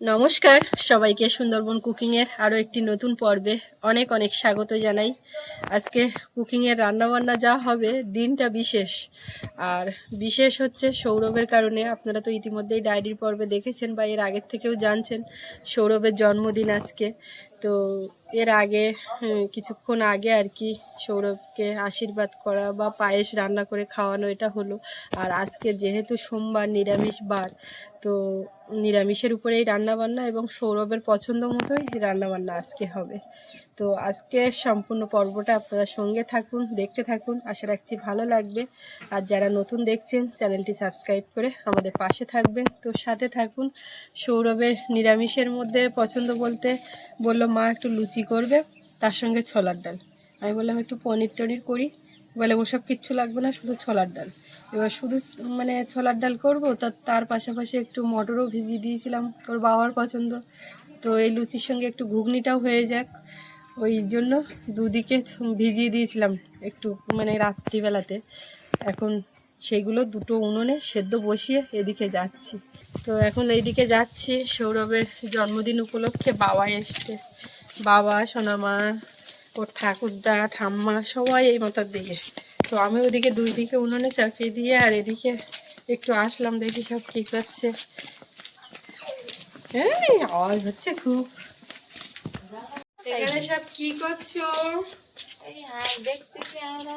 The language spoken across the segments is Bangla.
নমস্কার, সবাইকে সুন্দরবন কুকিংয়ের আরও একটি নতুন পর্বে অনেক অনেক স্বাগত জানাই। আজকে কুকিংয়ের রান্নাবান্না যা হবে, দিনটা বিশেষ। আর বিশেষ হচ্ছে সৌরভের কারণে, আপনারা তো ইতিমধ্যেই ডায়েরির পর্বে দেখেছেন বা এর আগের থেকেও জানছেন সৌরভের জন্মদিন আজকে। তো এর আগে কিছুক্ষণ আগে আর কি সৌরভকে আশীর্বাদ করা বা পায়েস রান্না করে খাওয়ানো এটা হলো। আর আজকে যেহেতু সোমবার নিরামিষ বার, তো নিরামিষের উপরেই রান্নাবান্না এবং সৌরভের পছন্দ মতোই রান্নাবান্না আজকে হবে। তো আজকে সম্পূর্ণ পর্বটা আপনারা সঙ্গে থাকুন, দেখতে থাকুন। আশা রাখছি ভালো লাগবে। আর যারা নতুন দেখছেন, চ্যানেলটি সাবস্ক্রাইব করে আমাদের পাশে থাকবেন। তো সাথে থাকুন। সৌরভের নিরামিষের মধ্যে পছন্দ বলতে বলল, মা একটু লুচি করবে, তার সঙ্গে ছোলার ডাল। আমি বললাম, একটু পনির টনির করি। বলে, ওসব কিচ্ছু লাগবে না, শুধু ছোলার ডাল। এবার শুধু মানে ছোলার ডাল করব, তা তার পাশাপাশি একটু মটরও ভিজিয়ে দিয়েছিলাম, তোর বাবার পছন্দ। তো এই লুচির সঙ্গে একটু ঘুগনিটাও হয়ে যাক। ওই জন্য দুদিকে ভিজিয়ে দিয়েছিলাম একটু মানে রাত্রিবেলাতে। এখন সেগুলো দুটো উনুনে সেদ্ধ বসিয়ে এদিকে যাচ্ছি। তো এখন এইদিকে যাচ্ছি, সৌরভের জন্মদিন উপলক্ষে বাবা এসছে। বাবা, সোনামা, ওর ঠাকুরদা, ঠাম্মা সবাই এই মাথার দিকে। তো আমি ওদিকে দুই দিকে উনুনে চাপিয়ে দিয়ে আর এদিকে একটু আসলাম দেখি সব কি করছে। হ্যাঁ আওয়াজ হচ্ছে খুব। এখানে সব কি করছ? এই হাঁস দেখতেছি আমরা?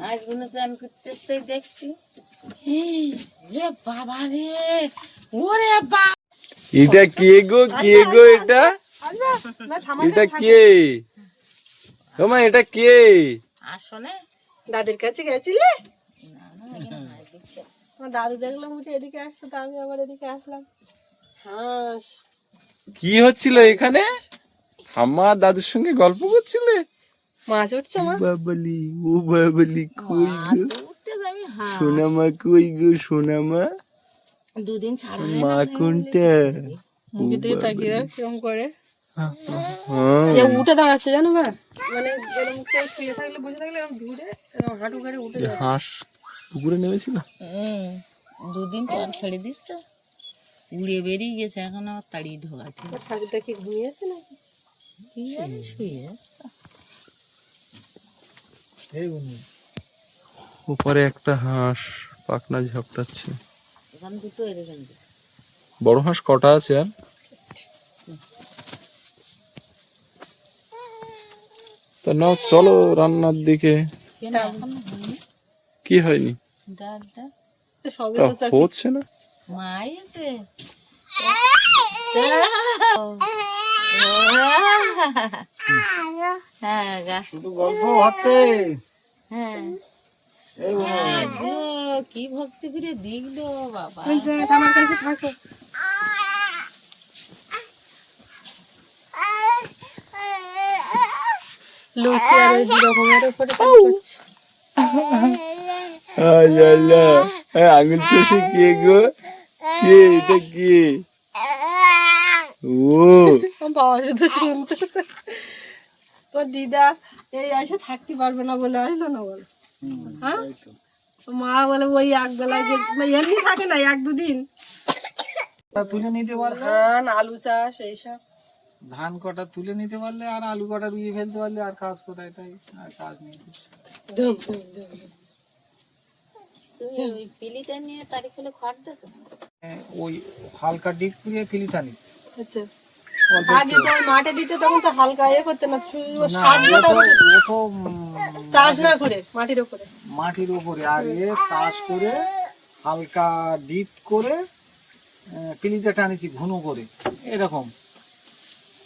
হাঁসগুলো চান করতেছে দেখছি। রে বাবা রে ওরে বা এটা কে গো কে গো এটা? এটা কে? তোমা এটা কে? আসনে দাদির কাছে গেছিলে? দাদু দেখলাম উঠে এদিকে আসছে তো আমি আবার এদিকে আসলাম। হাঁস। কি হচ্ছিল এখানে? ঠাম্মা দাদুর সঙ্গে গল্প করছিলে? মাছ উঠছে মা। বাবলি ও বাবলি কই গো? সোনামা কই গো সোনামা দুদিন ছাড়া মা কোনটা? মুখে দিয়ে তাকিয়ে কিরম করে? হ্যাঁ। যে উঠে দাঁড়াচ্ছে জানো বা মানে যেরকম কেউ শুয়ে থাকলে বসে থাকলে এরকম ধুরে এরকম হাঁটু করে উঠে হাঁস পুকুরে নেমেছিল? দুদিন পর ছেড়ে দিস তো। উড়ে বেরিয়ে গেছে এখন তাড়িয়ে ঠাকুরটা কি ঘুমিয়েছে নাকি? কি জানি শুয়ে উপরে একটা হাঁস পাখনা ঝাপটাচ্ছে। এখান দুটো এরকম বড় হাঁস কটা আছে আর? তা নাও চলো রান্নার দিকে। কেন কি হয়নি? হচ্ছে না। কি ভক্তি করে দিগলো বাবা থাকো লুচি আর রকমের উপরে কাজ করছে কে গো? কে এটা কে? ও। আমার বাবা শুধু শুনতে তোর দিদা এই এসে থাকতে পারবে না বলে আসলো না বলো। হ্যাঁ? মা বলে ওই এক বেলায় মানে এমনি থাকে না এক দুদিন। তুলে নিতে পারলে? ধান আলু চাষ এইসব। ধান কটা তুলে নিতে পারলে আর আলু কটা রুইয়ে ফেলতে পারলে আর কাজ কোথায় তাই? আর কাজ নেই। তুমি ওই পিলিটা নিয়ে তারিখ হলে খড় দেছো ওই হালকা ডিপ করে ফিলিটা নিস আচ্ছা। আগে তো মাঠে দিতে তখন তো হালকা ইয়ে করতে না শুধু সার ও তো হবে। ও তো উম, চাষ না করে মাটির উপরে মাটির উপরে আর এ চাষ করে হালকা ডিপ করে পিলিটা টানেছি ঘন করে। এরকম।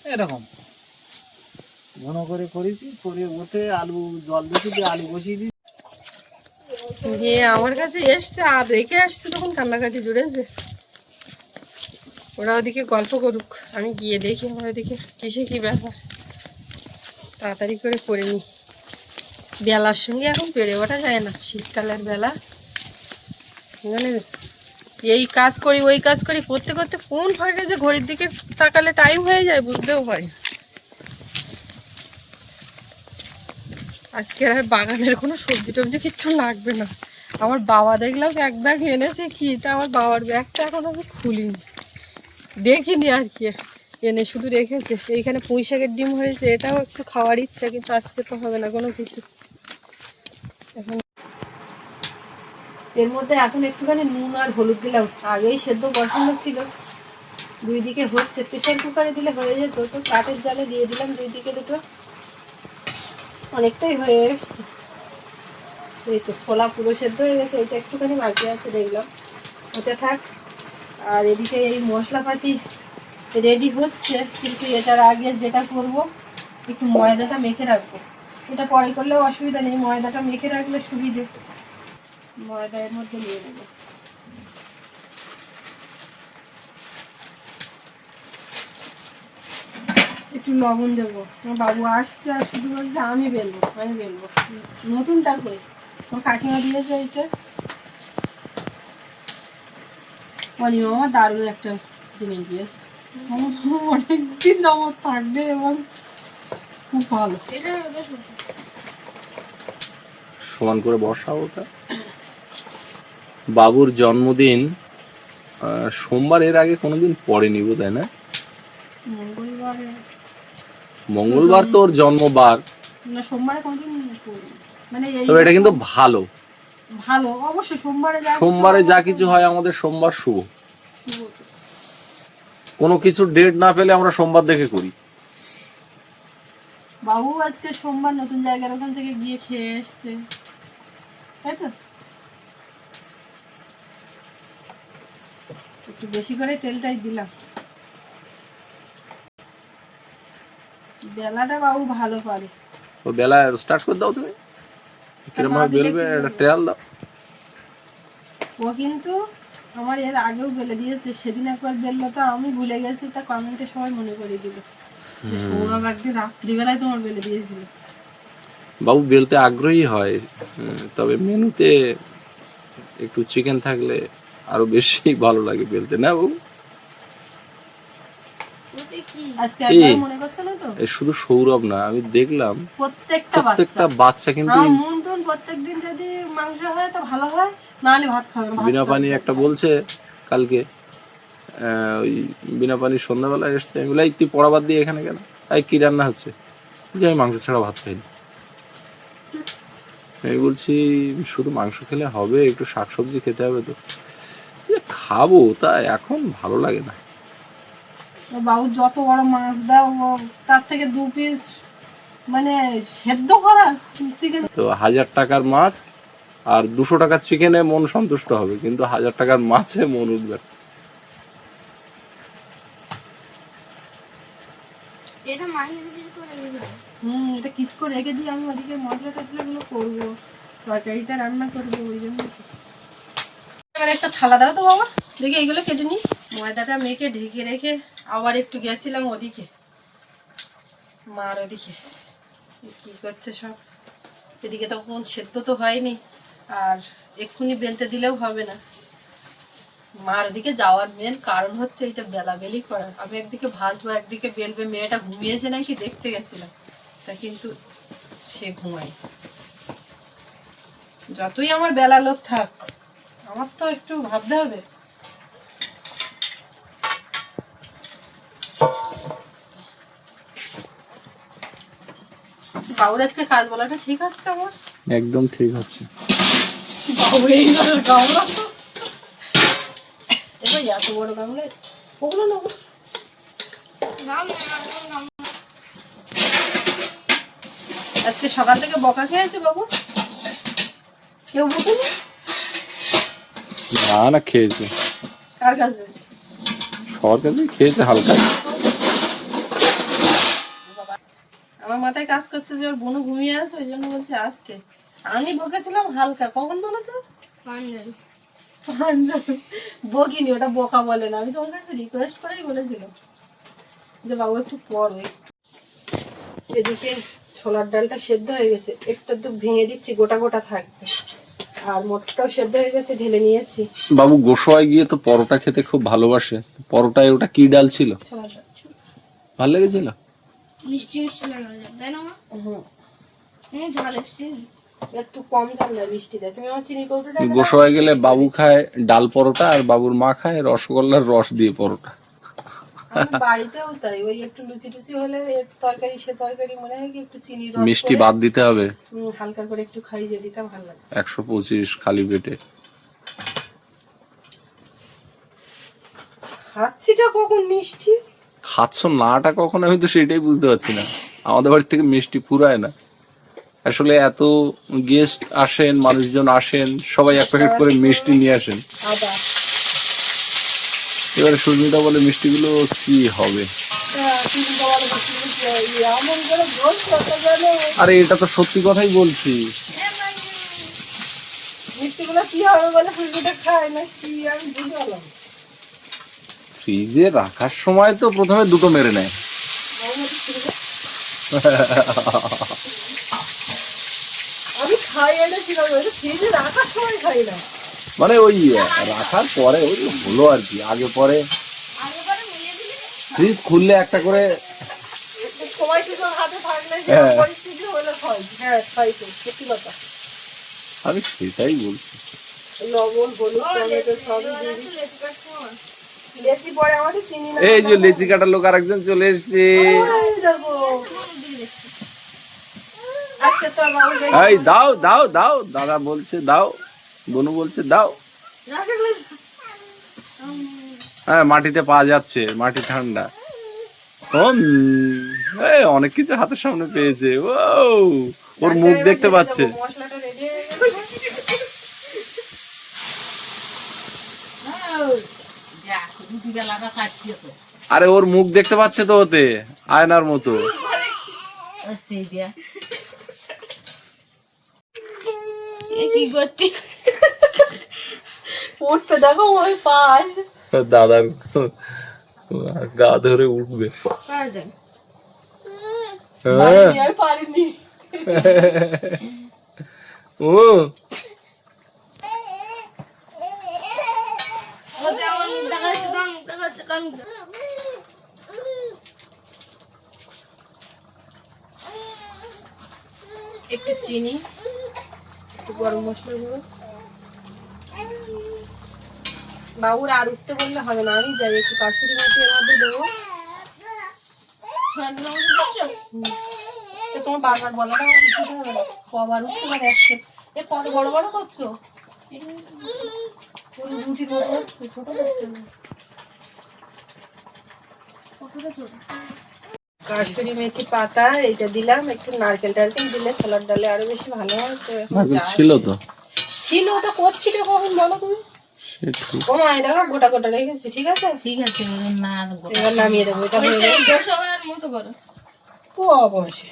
এরকম। ঘন করে করেছি করে ওতে আলু জল দিয়ে আলু বসিয়ে দিই দিয়ে আমার কাছে এসছে আর রেখে আসছে তখন কান্নাকাটি জুড়েছে ওরা ওদিকে গল্প করুক, আমি গিয়ে দেখি আমার ওদিকে কিসে কি ব্যাপার। তাড়াতাড়ি করে করে নি। বেলার সঙ্গে এখন পেরে ওঠা যায় না, শীতকালের বেলা। মানে এই কাজ করি, ওই কাজ করি করতে করতে কোন ফাঁকে যে ঘড়ির দিকে তাকালে টাইম হয়ে যায় বুঝতেও পারি আজকে আর বাগানের কোনো সবজি টবজি কিচ্ছু লাগবে না। আমার বাবা দেখলাম এক ব্যাগ এনেছে কি, তা আমার বাবার ব্যাগটা এখন আমি খুলিনি। দেখিনি আর কি। এনে শুধু রেখেছে। এইখানে পুঁই শাকের ডিম হয়েছে, এটাও একটু খাওয়ার ইচ্ছা, কিন্তু আজকে তো হবে না কোনো কিছু। এখন এর মধ্যে এখন একটুখানি নুন আর হলুদ দিলাম। আগেই সেদ্ধ বসানো ছিল। দুই দিকে হচ্ছে। প্রেশার কুকারে দিলে হয়ে যেত, তো কাঠের জালে দিয়ে দিলাম দুই দিকে দুটো। অনেকটাই হয়ে এসছে। এই তো ছোলা পুরো সেদ্ধ হয়ে গেছে এটা একটুখানি বাকি আছে, দেখলাম। ওতে থাক, আর এদিকে এই মশলাপাতি রেডি হচ্ছে, কিন্তু এটার আগে যেটা করব, একটু ময়দাটা মেখে রাখব। এটা পরে করলেও অসুবিধা নেই, ময়দাটা মেখে রাখলে সুবিধে। ময়দা এর মধ্যে নিয়ে নেব একটু লবণ দেবো। আমার বাবু আসছে আর শুধু বলছে আমি বেলবো আমি বেলবো। নতুনটা করে আমার কাকিমা দিয়েছে এটা। অনিমা আমার দারুণ একটা জিনিস দিয়েছে। অনেক দিন যাবত থাকবে এবং খুব ভালো। সমান করে বসাও ওটা। বাবুর জন্মদিন আহ, সোমবার এর আগে কোনোদিন পড়েনি বোধ হয় না? মঙ্গলবারে মঙ্গলবার তো ওর জন্মবার। না সোমবারে কোনদিন মানে তবে এটা কিন্তু ভালো। ভালো অবশ্যই সোমবারে যা সোমবারে যা কিছু হয় আমাদের সোমবার শুভ। শুভ কোনো কিছু ডেট না পেলে আমরা সোমবার দেখে করি। বাবু আজকে সোমবার নতুন জায়গার ওখান থেকে গিয়ে খেয়ে এসছে তাই তো? একটু বেশি করে তেলটাই দিলাম। বেলাটা বাবু ভালো পারে ও বেলা স্টার্ট করে দাও তুমি। কিরম ভাবে বেলবে একটা ট্রেয়াল দাও। ও কিন্তু আমার এর আগেও বেলে দিয়েছে সেদিন একবার বেললো তো আমি ভুলে গেছি তা কমেন্টে সবাই মনে করে দিল। সৌরভ একদিন রাত্রিবেলায় তোমার বেলে দিয়েছিল। বাবু বেলতে আগ্রহী হয় তবে মেনুতে একটু চিকেন থাকলে আরও বেশি ভালো লাগে বেলতে না বাবু? আজকে একবার মনে করছে শুধু সৌরভ না আমি দেখলাম প্রত্যেকটা বাচ্চা প্রত্যেকটা বাচ্চা। কিন্তু প্রত্যেকদিন যদি মাংস হয় তো ভালো হয় নাহলে ভাত খাবে বিনা পানি একটা বলছে কালকে ওই বিনা পানি সন্ধ্যাবেলা এসছে। আমি বলি, তুই পড়া বাদ দিয়ে এখানে কেন? তাই কি রান্না হচ্ছে? যে আমি মাংস ছাড়া ভাত খাইনি। আমি বলছি শুধু মাংস খেলে হবে একটু শাকসবজি খেতে হবে তো। খাব তা এখন ভালো লাগে না। ও বাবু যত বড় মাছ দাও ও তার থেকে দু পিস মানে সেদ্ধ করা চিকেন তো হাজার টাকার মাছ আর দুশো টাকার চিকেনে মন সন্তুষ্ট হবে কিন্তু হাজার টাকার মাছে মন উঠবে না। হুম এটা কিস করে রেখে দিয়ে আমি ওদিকে মশলা টসলাগুলো করব তরকারিটা রান্না করব ওই জন্য। একটা থালা দাও তো বাবা দেখি এইগুলো কেটে নি ময়দাটা মেখে, ঢেকে রেখে আবার একটু গেছিলাম ওদিকে। মার ওদিকে। কি করছে সব? এদিকে তখন সেদ্ধ তো হয়নি। আর এক্ষুনি বেলতে দিলেও হবে না। মার ওদিকে যাওয়ার মেন কারণ হচ্ছে এটা বেলা বেলি করার। আমি একদিকে ভাজবো, একদিকে বেলবে। মেয়েটা ঘুমিয়েছে নাকি দেখতে গেছিলাম। তা কিন্তু সে ঘুমায় যতই আমার বেলা লোক থাক, আমার তো একটু ভাবতে হবে। বাবুর আজকে কাজ বলাটা ঠিক আছে আমার? একদম ঠিক হচ্ছে বাবু এই ধরনের গামলা এবার এত বড় গামলা ওগুলো না আজকে সকাল থেকে বকা খেয়েছে বাবু? কেউ বকুনি না না খেয়েছে। কার কাছে? সবার কাছে খেয়েছে হালকা আমার মাথায় কাজ করছে যে ওর বোনও ঘুমিয়ে আছে ওই জন্য বলছে আসতে। আমি বকেছিলাম হালকা। কখন বলো তো? বকিনি ওটা বকা বলে না। আমি তোমার কাছে রিকোয়েস্ট করেই বলেছিলাম। যে বাবু একটু পড়ো এদিকে ছোলার ডালটা সেদ্ধ হয়ে গেছে। একটু একটু ভেঙে দিচ্ছি গোটা গোটা থাকবে। আর মোটরটাও সেদ্ধ হয়ে গেছে ঢেলে নিয়েছি। বাবু গোসোয় গিয়ে তো পরোটা খেতে খুব ভালোবাসে। পরোটায় ওটা কি ডাল ছিল? ছোলার ভালো লেগেছিল? মিষ্টি মিষ্টি লাগা তাই না হুম। ঝাল এসছে একটু কম মিষ্টি দেয়। তুমি আমার চিনি কৌটোটা এনে গেলে বাবু খায় ডাল পরোটা আর বাবুর মা খায় রসগোল্লার রস দিয়ে পরোটা। বাড়িতেও তাই ওই একটু লুচি টুচি হলে এর তরকারি সে তরকারি মনে হয় কি একটু চিনি রস মিষ্টি বাদ দিতে হবে। হালকা করে একটু খাইয়ে দিতে ভালো লাগে। একশো পঁচিশ খালি পেটে। খাচ্ছিটা কখন মিষ্টি? খাচ্ছ নাটা কখন আমি তো সেটাই বুঝতে পারছি না। আমাদের বাড়ি থেকে মিষ্টি ফুরায় না। আসলে এত গেস্ট আসেন, মানুষজন আসেন, সবাই এক প্যাকেট করে মিষ্টি নিয়ে আসেন। এবারে সুস্মিতা বলে মিষ্টিগুলো কি হবে? আরে এটা তো সত্যি কথাই বলছি। মিষ্টিগুলো কি হবে বলে ফুলপিটা খায় না কি আমি বুঝে গেলাম ফ্রিজে রাখার সময় তো প্রথমে দুটো মেরে নেয়। আমি খাই এনেছিলাম ফ্রিজে রাখার সময় খাই না। মানে ওই রাখার পরে ওই হলো আর কি আগে পরে। ফ্রিজ খুললে একটা করে। সময় কিছু হাতে থাকলে যে হ্যাঁ। হ্যাঁ আমি সেটাই বলছি। লবণ হলুদ এই যে লেচি কাটার লোক আরেকজন চলে এসছে। এই দাও দাও দাও। দাদা বলছে দাও বনু বলছে দাও। হ্যাঁ মাটিতে পাওয়া যাচ্ছে মাটি ঠান্ডা। অনেক কিছু হাতের সামনে পেয়েছে। ও ওর মুখ দেখতে পাচ্ছে। মশলাটা রেডি হয়ে গেছে দেখ রুটি বেলাটা কাটতেছে আরে ওর মুখ দেখতে পাচ্ছে তো ওতে আয়নার মতো। পাঁচ দাদার গা ধরে উঠবে। হ্যাঁ। ও দেখাচ্ছে একটু চিনি একটু গরম মশলা গুঁড়ো বাবুর আর উঠতে বললে হবে না আমি যাই একটু কাশুরি মেথি এর মধ্যে দেবো। দিচ্ছ তোমার বারবার বলাটা আমার বুঝতে হবে না। কবার উঠছে মানে একসাথে। এ কত বড় বড় করছ? রুটির মতো হচ্ছে ছোট করতে কাশুরি মেথি পাতা এটা দিলাম। একটু নারকেল টারকেল দিলে ছোলার ডালে আরও বেশি ভালো হয়। তো এখন ছিল তো? ছিল তো করছিলে কখন বলো তুমি। গোটা গোটা রেখেছি ঠিক আছে? ঠিক এবার নামিয়ে দেবো এটা হয়ে গেছে। দশবার মতো ও অবশ্যই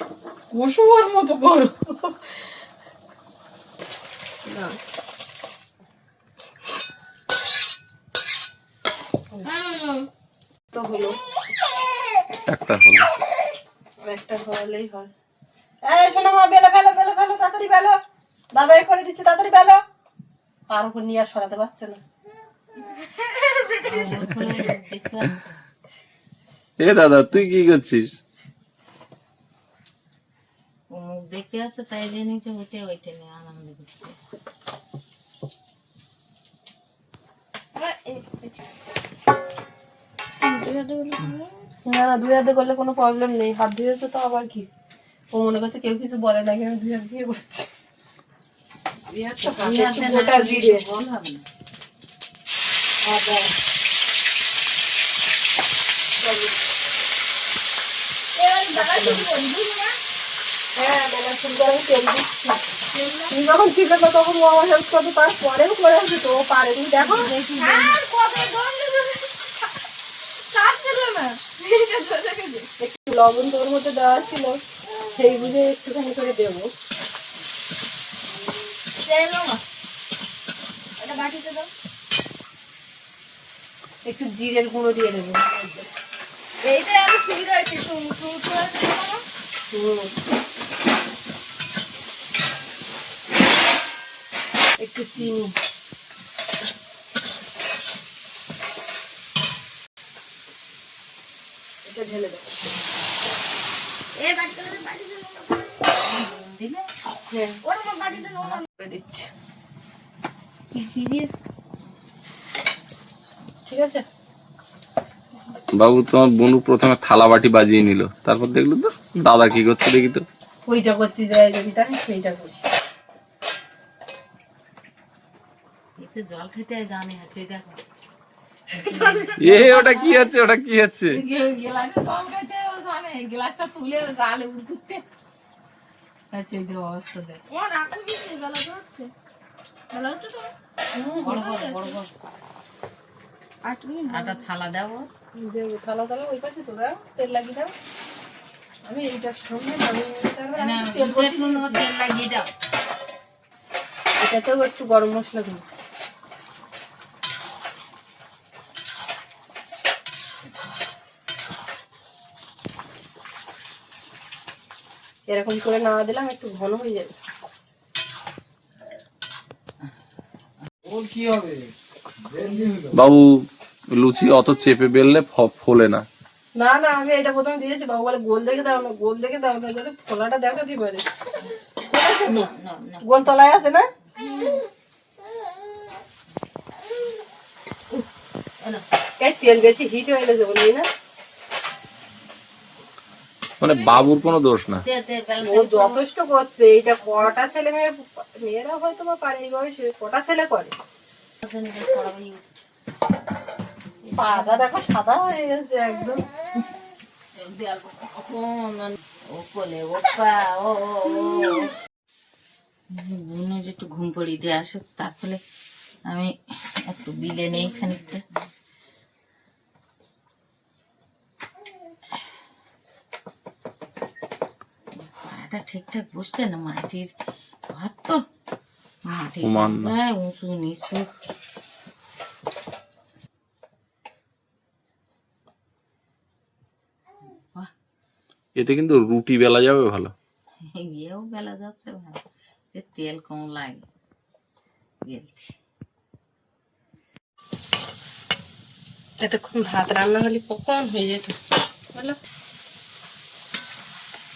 না। হ্যাঁ তো হলো। একটা হলো। একটা হলেই হয়। এই শোনো মা বেলো বেলো বেলো বেলো তাড়াতাড়ি বেলো। দাদা এ করে দিচ্ছে তাড়াতাড়ি বেলো। পার উপর নিয়ে আর সরাতে পারছে না। দেখতে এ দাদা তুই কি করছিস? ও মুখ দেখতে আছে তাই দিয়ে নিচে উঠে ওইটা নিয়ে আনন্দ করছে। না না দুই হাতে করলে কোনো প্রবলেম নেই। হাত ধুয়েছো তো আবার কি? ও মনে করছে কেউ কিছু বলে না কেন দুই হাত দিয়ে করছে হ্যাঁ আমি দিচ্ছি। তুমি যখন ছিল তখন ও আমার হেল্প করতো তারপরেও করে আছে তো ও পারেনি দেখো আর কত দম দেবে কাটতে দেবে না এটা ধরে রেখে একটু লবণ তোর মধ্যে দেওয়া ছিল সেই বুঝে একটুখানি করে দেবো। একটু জিরের গুঁড়ো দিয়ে দেবো। এইটা আরও সুবিধা হয়েছে একটু চিনি এটা ঢেলে দেবো এই বাটিতে দাও, বাটিতে দাও। দিলে হ্যাঁ ওটা আমার বাটিতে দাও না। করে দিচ্ছি। ঠিক আছে? বাবু তোমার বনু প্রথমে থালা বাটি বাজিয়ে নিল। তারপর দেখল তো দাদা কি করছে দেখি তো। ওইটা করতে দেয় যদি তাই সেইটা করি জল খেতে জানে আছে দেখো। এ ওটা কি আছে ওটা কি আছে? গ্লাসটা তুলে গালে উড়কুতে। আচ্ছা এই অবস্থা দেখ। ও রাখুন দিচ্ছে বেলা তো হচ্ছে। বেলা হচ্ছে তো? বড় বড় বড় বড়। আট থালা দেবো। দেবো থালা থালা ওই পাশে তোরা তেল লাগিয়ে দাও। আমি এইটার সামনে নামিয়ে নিয়ে তারপর তেল একটু লাগিয়ে দাও। এটাতেও একটু গরম মশলা দেবো। এরকম করে নাড়া দিলাম একটু ঘন হয়ে যাবে। বাবু লুচি অত চেপে বেললে ফ- ফোলে না। না না আমি এটা প্রথমে দিয়েছি। বাবু বলে গোল দেখে দাও না গোল দেখে দাও না যাতে ফোলাটা না না না। গোল তলায় আছে না? না। তেল বেশি হিট হয়ে গেছে বলি না। মানে বাবুর কোনো দোষ না ও যথেষ্ট করছে এটা কটা ছেলে মেয়ে মেয়েরা হয়তো বা পারে এই বয়সে কটা ছেলে করে পাটা দেখো সাদা হয়ে গেছে একদম ও কোলে ওপা ও ও ও যে একটু ঘুম পড়িয়ে দিয়ে আসুক তারপরে আমি একটু বিলে নেই খানিকটা পাটা ঠিকঠাক বসতে না মাটির ঘর তো। উঁচু নিচু। এতে কিন্তু রুটি বেলা যাবে ভালো। গিয়েও বেলা যাচ্ছে ভাই এ তেল কম লাগে। গেলছি। এতক্ষণ ভাত রান্না হলে কখন হয়ে যেত? বলো।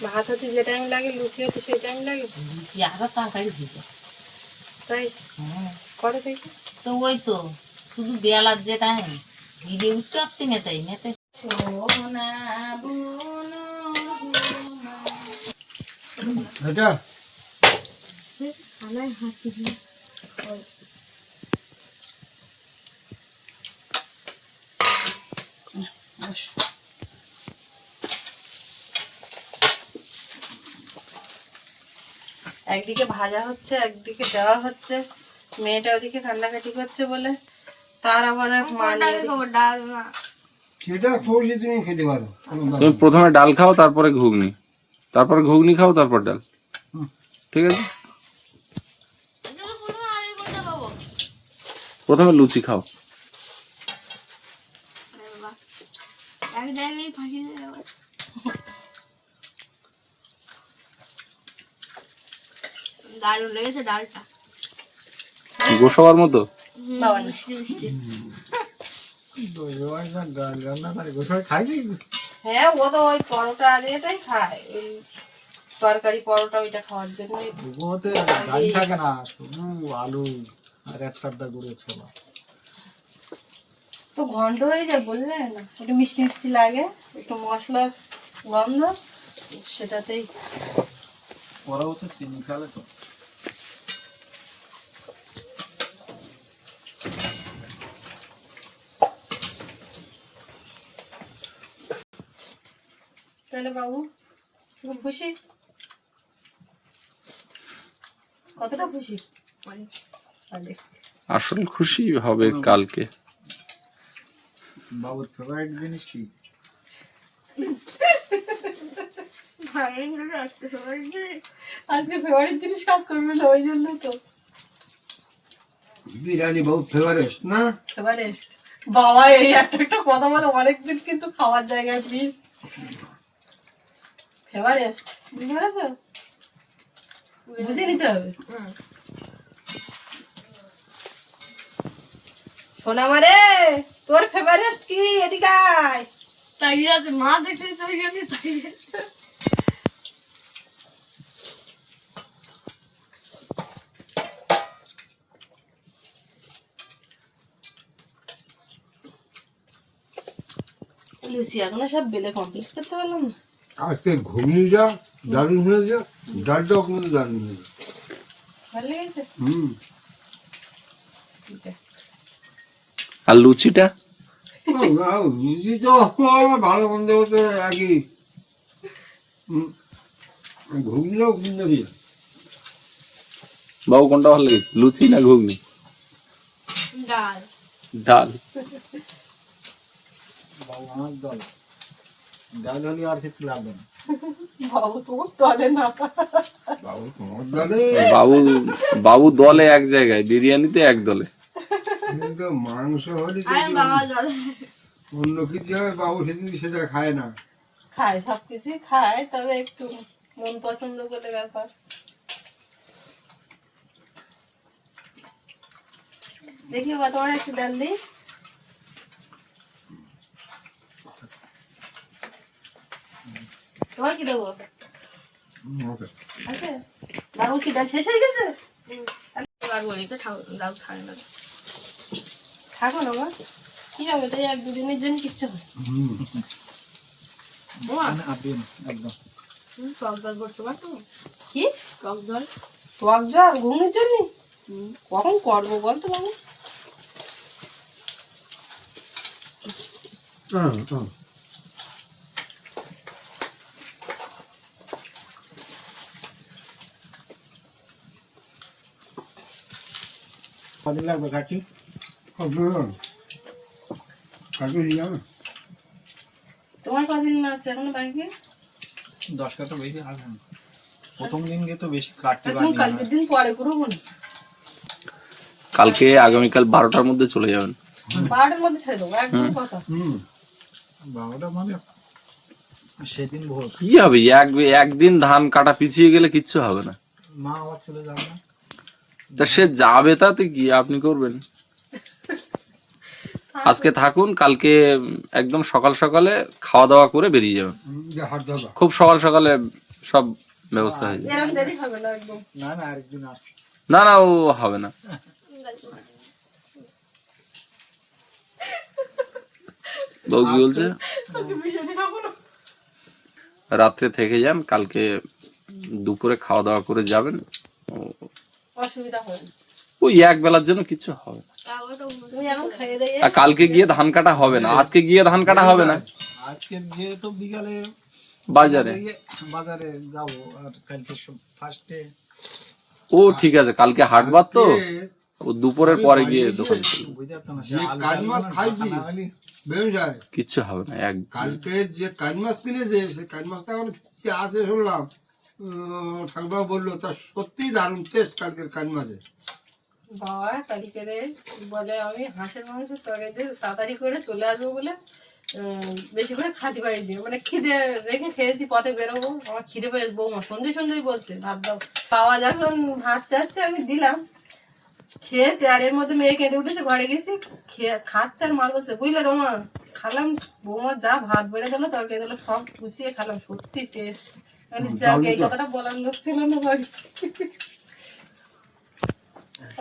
ভাত হতে যে টাইম লাগে লুচি হতে সেই টাইম লাগে। লুচি আরও তাড়াতাড়ি ভিজে তাই? হ্যাঁ। করে দেখি। তো ওই তো শুধু বেলার যে টাইম ভিজে উঠতে পারতি না তাই নেতে এটা হাত দিবি। একদিকে ভাজা হচ্ছে একদিকে দেওয়া হচ্ছে। মেয়েটা ওদিকে কান্নাকাটি করছে বলে। তার আবার সেটা তুমি খেতে পারো। তুমি প্রথমে ডাল খাও তারপরে ঘুগনি। তারপর ঘুগনি খাও তারপর ডাল। ঠিক আছে? প্রথমে লুচি খাও বাবা এক জায়গায় ফাঁসি দিয়ে দেবো দারুণ লেগেছে ডালটা। গোসবার মতো? মিষ্টি মিষ্টি। হ্যাঁ ও তো ওই পরোটা আর এটাই খায়। ওই তরকারি পরোটা ওইটা খাওয়ার জন্য ওতে ডাল থাকে না শুধু আলু আর করে ছিল। তো ঘন্ট হয়ে যায় বললে না। একটু মিষ্টি মিষ্টি লাগে একটু মশলার গন্ধ সেটাতেই। ওরা তো চিনি খেলে তো। তাহলে বাবু তুমি খুশি? কতটা খুশি? আসল খুশি হবে কালকে। বাবুর ফেভারিট জিনিস কি? আজকে ফেভারিট জিনিস। কাজ করবে না ওই জন্য তো। বিরিয়ানি বহুত ফেভারিট না? ফেভারিট বাবা এই একটা একটা কথা বলে অনেকদিন কিন্তু খাওয়ার জায়গায় প্লিজ বুঝতে পেরেছ? বুঝে নিতে হবে। শোনা মারে তোর ফেভারিট কি এদিকে আয় তাই আছে মা গেছে তাই। লুচি এখনও সব বেলে কমপ্লিট করতে পারলাম না। আজকে ঘুগনিটা দারুণ হয়েছে ডালটাও কিন্তু দারুণ হয়েছে হুম। আর লুচিটা? রুটি তো ভালো মন্দ হতো একই। ঘুগনিটাও কিন্তু দিয়ে। বাবু কোনটা ভালো লেগেছে লুচি না ঘুগনি? ডাল। ডাল। বাবু আমার দল ডাল হলে আর কিছু লাগবে না বাবু তোমার তলে না। বাবু তোমার দাদে বাবু বাবু দলে এক জায়গায় বিরিয়ানিতে এক দলে। মাংস হলে অন্য কিছু হয় বাবু সেদিন সেটা খায় না। খায় সবকিছু খায় তবে একটু মন পছন্দ করে ব্যাপার। দেখি বা তোমার একটু ডাল দিই তোমার কি দেবো? আছে? বাবু কি ডাল শেষ হয়ে গেছে? দাও না থাকো না। মা? কি হবে? তাই এক দুদিনের জন্য কিচ্ছু মানে আপনি একদম। টক জল করতে পারতো কি? টক টক জল? ঘুমের জন্য? কখন করব বলতো বাবু? কদিন লাগবে দিয়ে যাবে? তোমার কদিন আছে এখনও বাকি দশ কাটা বেশি আসবে না প্রথম দিন গিয়ে তো বেশি কাটতে এখন পারি কালকের দিন পরে করব কালকে আগামীকাল বারোটার মধ্যে চলে যাবেন। বারোটার মধ্যে ছেড়ে দেবো একদম কথা। হুম। বারোটা মানে সেদিন ভোর। কি হবে? এক একদিন ধান কাটা পিছিয়ে গেলে কিচ্ছু হবে না। মা আবার চলে যাবে না? তা সে যাবে তাতে কি? আপনি করবেন? আজকে থাকুন কালকে একদম সকাল সকালে খাওয়া দাওয়া করে বেরিয়ে যাবেন। খুব সকাল সকালে সব ব্যবস্থা হয়ে যাবে দেরি হবে না না না আরেকদিন আস। না না ও হবে না। বউ কি বলছে? রাত্রে থেকে যান কালকে দুপুরে খাওয়া দাওয়া করে যাবেন। ও- অসুবিধা হবে ওই এক বেলার জন্য কিছু হবে না। আর কালকে গিয়ে ধান কাটা হবে না। আজকে গিয়ে ধান কাটা হবে না? আজকে গিয়ে তো বিকালে বাজারে? বাজারে যাব আর কালকে ফার্স্টে ও ঠিক আছে কালকে হাটবার তো? ও দুপুরের পরে গিয়ে দোকান কিচ্ছু হবে না এক কালকে যে কাজ মাছ কিনেছে সেই কাজ মাছটা এখন আছে শুনলাম। ঠাকুরবাবু বলল, তা সত্যি দারুণ টেস্ট কালকের কাজ মাছের। বাবা তারিখে রে, বলে, আমি হাঁসের মাংসের তরকারি দিয়ে তাড়াতাড়ি করে চলে আসব বলে বেশি করে খাতি বাড়ি দিয়ে মানে খিদে রেখে খেয়েছি, পথে বেরোবো, আমার খিদে পেয়ে বৌমা সন্ধে সন্ধ্যেই বলছে, ভাত দাও। পাওয়া যখন ভাত চাচ্ছে, আমি দিলাম, খেয়েছে, আর এর মধ্যে মেয়ে কেঁদে উঠেছে, ঘরে গেছি, খেয়ে খাচ্ছে আর মার বলছে, বুঝলে রোমা, খালাম, বৌমা যা ভাত বেড়ে গেলো তরকারি দিলো, সব খুশিয়ে খেলাম, সত্যি টেস্ট এই কথাটা বলার লোক ছিল না বাড়ি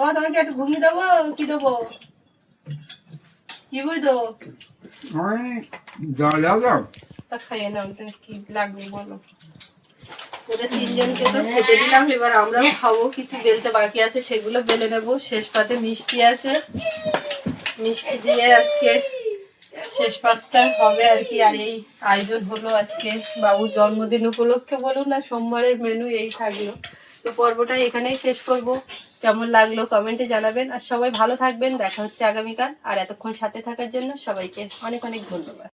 ও তোমাকে একটু ঘুমিয়ে দেবো? কি দেবো? কি বই দেবো? আমি যা যাও তা খাইয়ে নাও তো কি লাগবে বলো। ওদের তিনজনকে তো খেতে দিলাম এবার আমরা খাব কিছু বেলতে বাকি আছে সেগুলো বেলে নেব। শেষ পাতে মিষ্টি আছে। মিষ্টি দিয়ে আজকে শেষ হবে আর কি, আর এই আয়োজন হলো আজকে। বাবুর জন্মদিন উপলক্ষে বলুন না, সোমবারের মেনু এই থাকল। তো পর্বটা এখানেই শেষ করব। কেমন লাগল কমেন্টে জানাবেন। আর সবাই ভালো থাকবেন, দেখা হচ্ছে আগামীকাল। আর এতক্ষণ সাথে থাকার জন্য সবাইকে অনেক অনেক ধন্যবাদ।